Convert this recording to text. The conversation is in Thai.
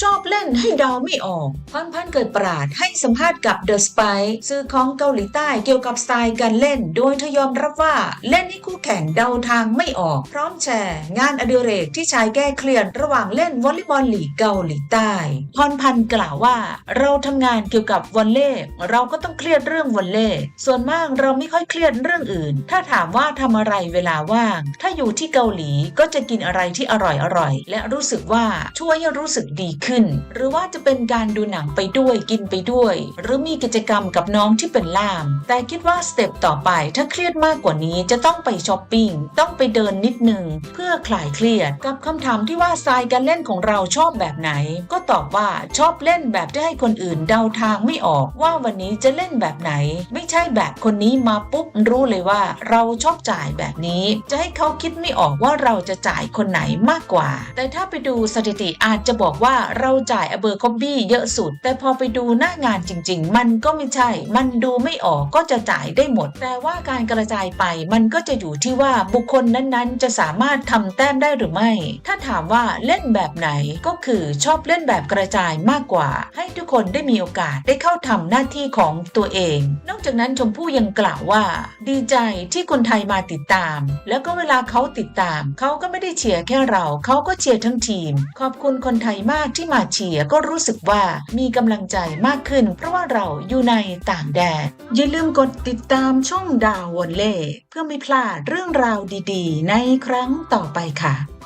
ชอบเล่นให้เดาไม่ออกพันพันเกิดปราดให้สัมภาษณ์กับ The Spy สื่อของเกาหลีใต้เกี่ยวกับสไตล์การเล่น โดยเธอยอมรับว่าเล่นให้คู่แข่งเดาทางไม่ออก พร้อมแชร์ งานอดิเรกที่ใช้แก้เครียดระหว่างเล่นวอลเลย์บอลลีกเกาหลีใต้พรพันกล่าวว่า เราทำงานเกี่ยวกับวอลเลย์เราก็ต้องเครียดเรื่องวอลเลย์ส่วนมากเราไม่ค่อยเครียดเรื่องอื่น ถ้าถามว่าทำอะไรเวลาว่าง ถ้าอยู่ที่เกาหลีก็จะกินอะไรที่อร่อยอร่อยๆและรู้สึกว่าช่วยให้รู้สึกดีขึ้น หรือว่าจะเป็นการดูหนังไปด้วยกินไปด้วย หรือมีกิจกรรมกับน้องที่เป็นล่าม แต่คิดว่าสเต็ปต่อไปถ้าเครียดมากกว่านี้จะต้องไปช้อปปิ้งต้องไปเดินนิดนึงเพื่อคลายเครียด กับคำถามที่ว่าสไตล์การเล่นของเราชอบแบบไหน ก็ตอบว่าชอบเล่นแบบที่ให้คนอื่นเดาทางไม่ออกว่าวันนี้จะเล่นแบบไหน ไม่ใช่แบบคนนี้มาปุ๊บรู้เลยว่า เราชอบจ่ายแบบนี้ จะให้เขาคิดไม่ออกว่าเราจะจ่ายคนไหนมากกว่า แต่ถ้าไปดูสถิติอาจจะบอกว่าเราจ่ายอเบอร์คอบบี้เยอะสุด แต่พอไปดูหน้างานจริง ๆ มันก็ไม่ใช่ มันดูไม่ออกก็จะจ่ายได้หมด แต่ว่าการกระจายไปมันก็จะอยู่ที่ว่าบุคคลนั้นๆ จะสามารถทำแต้มได้หรือไม่ ถ้าถามว่าเล่นแบบไหนก็คือชอบเล่นแบบกระจายมากกว่า ให้ทุกคนได้มีโอกาสได้เข้าทำหน้าที่ของตัวเอง นอกจากนั้นชมพู่ยังกล่าวว่า ดีใจที่คนไทยมาติดตาม แล้วก็เวลาเขาติดตาม เขาก็ไม่ได้เชียร์แค่เรา เขาก็เชียร์ทั้งทีม ขอบคุณคนไทยมากที่มาเชียร์ก็รู้สึกว่ามีกำลังใจมากขึ้น เพราะว่าเราอยู่ในต่างแดน อย่าลืมกดติดตามช่องดาววอลเล่เพื่อไม่พลาดเรื่องราวดีๆ ในครั้งต่อไปค่ะ